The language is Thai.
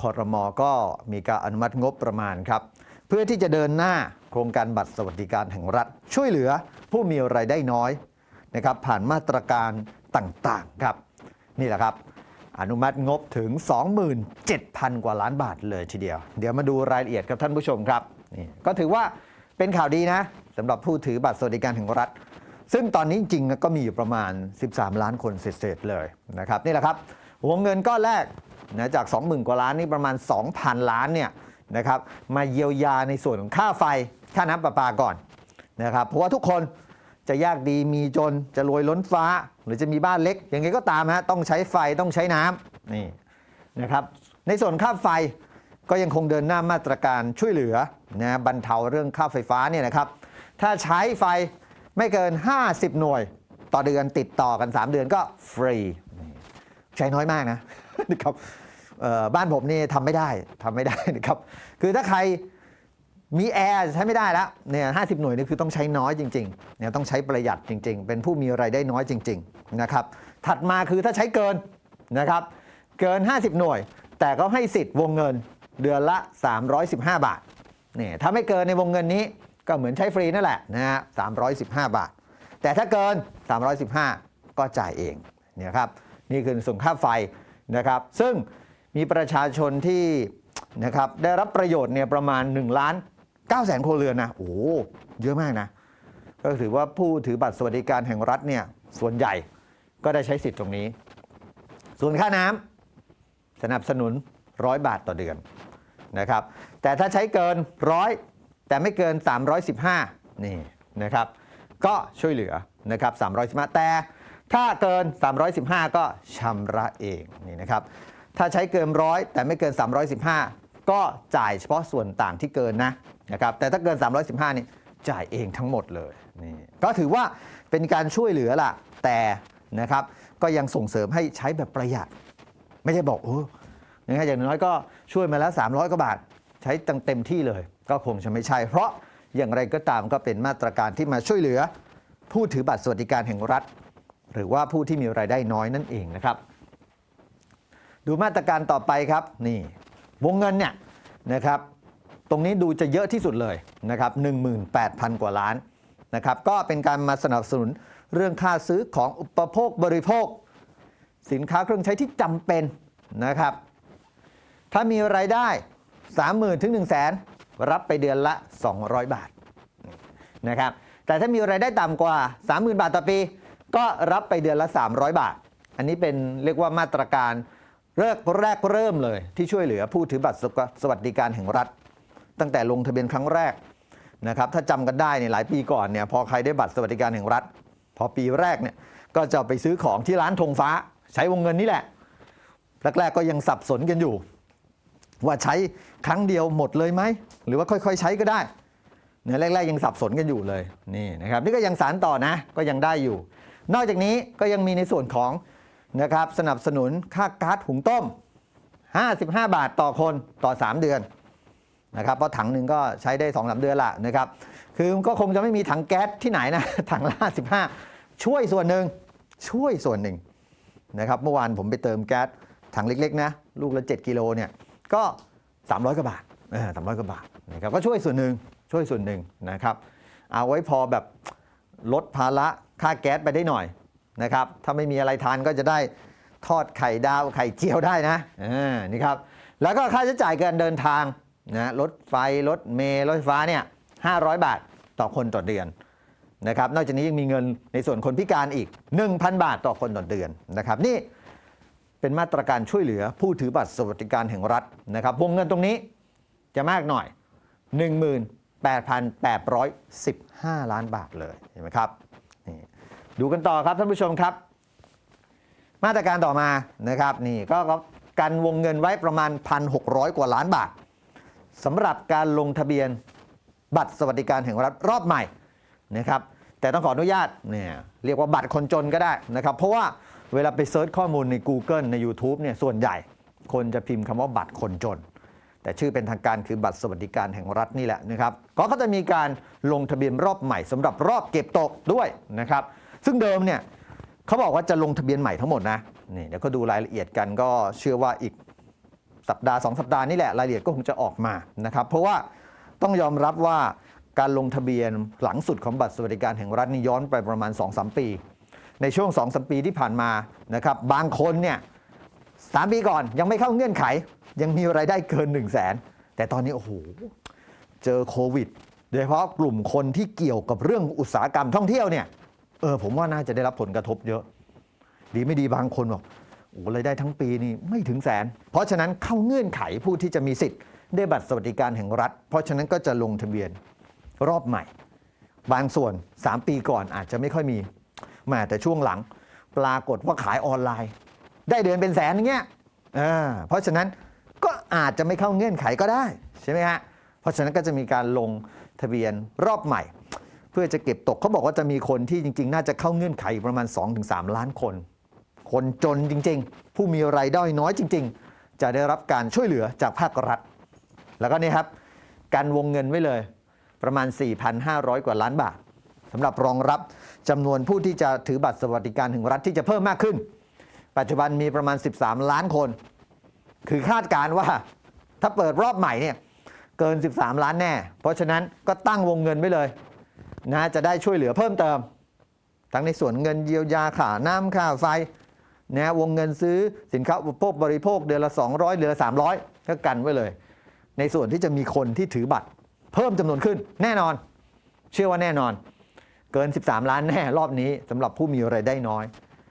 คอรมอก็มีการอนุมัติงบประมาณครับ เพื่อที่จะเดินหน้าโครงการบัตรสวัสดิการแห่งรัฐ ช่วยเหลือผู้มีรายได้น้อยนะครับผ่านมาตรการต่างๆครับ นี่แหละครับ อนุมัติงบถึง 27,000 กว่าล้านบาทเลยทีเดียว เดี๋ยวมาดูรายละเอียดกับท่านผู้ชมครับนี่ก็ถือว่าเป็นข่าวดีนะสำหรับผู้ถือบัตรสวัสดิการแห่งรัฐ ซึ่งตอนนี้จริงๆก็มีอยู่ประมาณ 13 ล้านคนเศษๆเลยนะครับนี่แหละครับวงเงินก้อนแรก นะจาก 20,000 กว่าล้านนี่ประมาณ 2,000 ล้านเนี่ยนะครับมาเยียวยาในส่วนของค่าไฟค่าน้ำประปาก่อนนะครับเพราะว่าทุกคนจะยากดีมีจนจะรวยล้นฟ้า หรือจะมีบ้านเล็กยังไงก็ตามฮะต้องใช้ไฟต้องใช้น้ำนี่นะครับในส่วนค่าไฟก็ยังคงเดินหน้ามาตรการช่วยเหลือนะบรรเทาเรื่องค่าไฟฟ้าเนี่ยนะครับถ้าใช้ไฟไม่เกิน 50 หน่วย ต่อเดือนติดต่อกัน 3 เดือนก็ฟรี ใช้น้อยมากนะนะครับ บ้านผมนี่ทำไม่ได้ทำไม่ได้นะครับ คือถ้าใครมีแอร์ใช้ไม่ได้แล้วเนี่ยห้หน่วยนี่คือต้องใช้น้อยจริงๆเนี่ยต้องใช้ประหยัดจริง ๆ เป็นผู้มีรายได้น้อยจริงๆนะครับถัดมาคือถ้าใช้เกินนะครับเกิน 50 หน่วย แต่ก็ให้สิทธิ์วงเงินเดือนละ 315 บาทเนี่ยถ้าไม่เกินในวงเงินนี้ก็เหมือนใช้ฟรีนั่นแหละนะฮะ315 บาท แต่ถ้าเกิน 315 ก็จ่ายเองเนี่ยครับนี่คือส่วนค่าไฟนะครับซึ่ง มีประชาชนที่นะครับได้รับประโยชน์เนี่ยประมาณ1ล้าน9แสนครัวเรือนนะโอ้เยอะมากนะ ก็ถือว่าผู้ถือบัตรสวัสดิการแห่งรัฐเนี่ยส่วนใหญ่ก็ได้ใช้สิทธิ์ตรงนี้ ส่วนค่าน้ำสนับสนุนร้อยบาทต่อเดือนนะครับ แต่ถ้าใช้เกินร้อยแต่ไม่เกิน 315 นี่นะครับ ก็ช่วยเหลือนะครับ315แต่ถ้าเกิน 315 ก็ชำระเองนี่นะครับ ถ้าใช้เกินร้อยแต่ไม่เกิน 315 ก็จ่ายเฉพาะส่วนต่างที่เกินนะนะครับแต่ถ้าเกิน 315นี่จ่ายเองทั้งหมดเลยนี่ก็ถือว่าเป็นการช่วยเหลือล่ะ แต่นะครับก็ยังส่งเสริมให้ใช้แบบประหยัด ไม่ใช่บอกโอ้ยังไงอย่างน้อยก็ช่วยมาแล้ว 300 กว่าบาท ใช้ตังเต็มที่เลย ก็คงจะไม่ใช่ เพราะอย่างไรก็ตามก็เป็นมาตรการที่มาช่วยเหลือ ผู้ถือบัตรสวัสดิการแห่งรัฐ หรือว่าผู้ที่มีรายได้น้อยนั่นเองนะครับ ดูมาตรการต่อไปครับนี่วงเงินเนี่ยนะครับตรงนี้ดูจะเยอะที่สุดเลยนะครับ18,000 กว่าล้านนะครับก็เป็นการมาสนับสนุนเรื่องค่าซื้อของอุปโภคบริโภค สินค้าเครื่องใช้ที่จำเป็นนะครับ ถ้ามีรายได้ 30,000ถึง1 0 0 0 0แสนรับไปเดือนละ 200 บาทนะครับแต่ถ้ามีรายได้ต่ำกว่า 30,000 บาทต่อปี ก็รับไปเดือนละ 300 บาท อันนี้เป็นเรียกว่ามาตรการ แรกแรกเริ่มเลยที่ช่วยเหลือผู้ถือบัตรสวัสดิการแห่งรัฐ ตั้งแต่ลงทะเบียนครั้งแรกนะครับถ้าจำกันได้เนี่ยหลายปีก่อนเนี่ยพอใครได้บัตรสวัสดิการแห่งรัฐ พอปีแรกเนี่ยก็จะไปซื้อของที่ร้านธงฟ้า ใช้วงเงินนี่แหละแรกๆก็ยังสับสนกันอยู่ ว่าใช้ครั้งเดียวหมดเลยไหมหรือว่าค่อยๆ ใช้ก็ได้เนี่ยแรก ๆ ยังสับสนกันอยู่เลยนี่นะครับนี่ก็ยังสารต่อนะก็ยังได้อยู่ นอกจากนี้ก็ยังมีในส่วนของ นะครับสนับสนุนค่าก๊าซหุงต้ม 55 บาทต่อคนต่อ 3 เดือนนะครับเพราะถังหนึ่งก็ใช้ได้2อสเดือนละนะครับคือก็คงจะไม่มีถังแก๊สที่ไหนนะถังละ55 ช่วยส่วนหนึ่งช่วยส่วนหนึ่งนะครับเมื่อวานผมไปเติมแก๊สถังเล็กๆนะลูกละ 7 กิโลเนี่ยก็ 300กว่าบาทสามร้อยกว่าบาทนะครับก็ช่วยส่วนหนึ่งช่วยส่วนหนึ่งนะครับเอาไว้พอแบบลดภาระค่าแก๊สไปได้หน่อย นะครับ ถ้าไม่มีอะไรทานก็จะได้ทอดไข่ดาวไข่เจียวได้นะอนี่ครับ แล้วก็ค่าใช้จ่ายการเดินทางนะรถไฟรถเมล์รถไฟฟ้าเนี่ย500 บาทต่อคนต่อเดือนนะครับ นอกจากนี้ยังมีเงินในส่วนคนพิการอีก 1,000 บาทต่อคนต่อเดือนนะครับ นี่เป็นมาตรการช่วยเหลือผู้ถือบัตรสวัสดิการแห่งรัฐนะครับวงเงินตรงนี้จะมากหน่อย 18,815 ล้านบาทเลยเห็นไหมครับ ดูกันต่อครับท่านผู้ชมครับ มาตรการต่อมานะครับนี่ก็กันวงเงินไว้ประมาณ 1,600 กว่าล้านบาทสำหรับการลงทะเบียนบัตรสวัสดิการแห่งรัฐรอบใหม่นะครับแต่ต้องขออนุญาตเนี่ยเรียกว่าบัตรคนจนก็ได้นะครับ เพราะว่าเวลาไปเซิร์ชข้อมูลใน Google ใน YouTube เนี่ยส่วนใหญ่คนจะพิมพ์คำว่าบัตรคนจน แต่ชื่อเป็นทางการคือบัตรสวัสดิการแห่งรัฐนี่แหละนะครับก็ก็จะมีการลงทะเบียนรอบใหม่สำหรับรอบเก็บตกด้วยนะครับ ซึ่งเดิมเนี่ยเขาบอกว่าจะลงทะเบียนใหม่ทั้งหมดนะนี่เดี๋ยวก็ดูรายละเอียดกันก็เชื่อว่าอีกสัปดาห์สองสัปดาห์นี่แหละรายละเอียดก็คงจะออกมานะครับเพราะว่าต้องยอมรับว่าการลงทะเบียนหลังสุดของบัตรสวัสดิการแห่งรัฐนี่ย้อนไปประมาณ 2-3 ปี ในช่วง 2-3 ปีที่ผ่านมานะครับบางคนเนี่ยสามปีก่อนยังไม่เข้าเงื่อนไข ยังมีรายได้เกิน 1 0 0 0 0แสนแต่ตอนนี้โอ้โหเจอโควิด โดยเฉพาะกลุ่มคนที่เกี่ยวกับเรื่องอุตสาหกรรมท่องเที่ยวเนี่ย เออผมว่าน่าจะได้รับผลกระทบเยอะ ดีไม่ดีบางคนบอกโอ้รายได้ทั้งปีนี่ไม่ถึงแสน เพราะฉะนั้นเข้าเงื่อนไขผู้ที่จะมีสิทธิ์ได้บัตรสวัสดิการแห่งรัฐ เพราะฉะนั้นก็จะลงทะเบียนรอบใหม่ บางส่วน 3 ปีก่อนอาจจะไม่ค่อยมีมาแต่ช่วงหลัง ปรากฏว่าขายออนไลน์ ได้เดือนเป็นแสนอย่างเงี้ยอ่าเพราะฉะนั้นก็อาจจะไม่เข้าเงื่อนไขก็ได้ใช่ไหมฮะเพราะฉะนั้นก็จะมีการลงทะเบียนรอบใหม่ เพื่อจะเก็บตกเขาบอกว่าจะมีคนที่จริง ๆ น่าจะเข้าเงื่อนไขประมาณ 2-3 ล้านคน คนจนจริง ๆ ผู้มีรายได้น้อยจริง ๆ จะได้รับการช่วยเหลือจากภาครัฐ แล้วก็นี่ครับการวงเงินไว้เลยประมาณ 4,500 กว่าล้านบาทสำหรับรองรับจำนวนผู้ที่จะถือบัตรสวัสดิการแห่งรัฐที่จะเพิ่มมากขึ้น ปัจจุบันมีประมาณ 13 ล้านคน คือคาดการว่าถ้าเปิดรอบใหม่เนี่ยเกิน 13 ล้านแน่ เพราะฉะนั้นก็ตั้งวงเงินไว้เลย นะจะได้ช่วยเหลือเพิ่มเติม ทั้งในส่วนเงินเยียวยาค่าน้ำค่าไฟนะวงเงินซื้อสินค้าอุปโภคบริโภคเดือนละ 200 เดือนละ 300 ก็กันไว้เลย ในส่วนที่จะมีคนที่ถือบัตร เพิ่มจำนวนขึ้นแน่นอน เชื่อว่าแน่นอน เกิน 13 ล้านแน่รอบนี้สำหรับผู้มีรายได้น้อย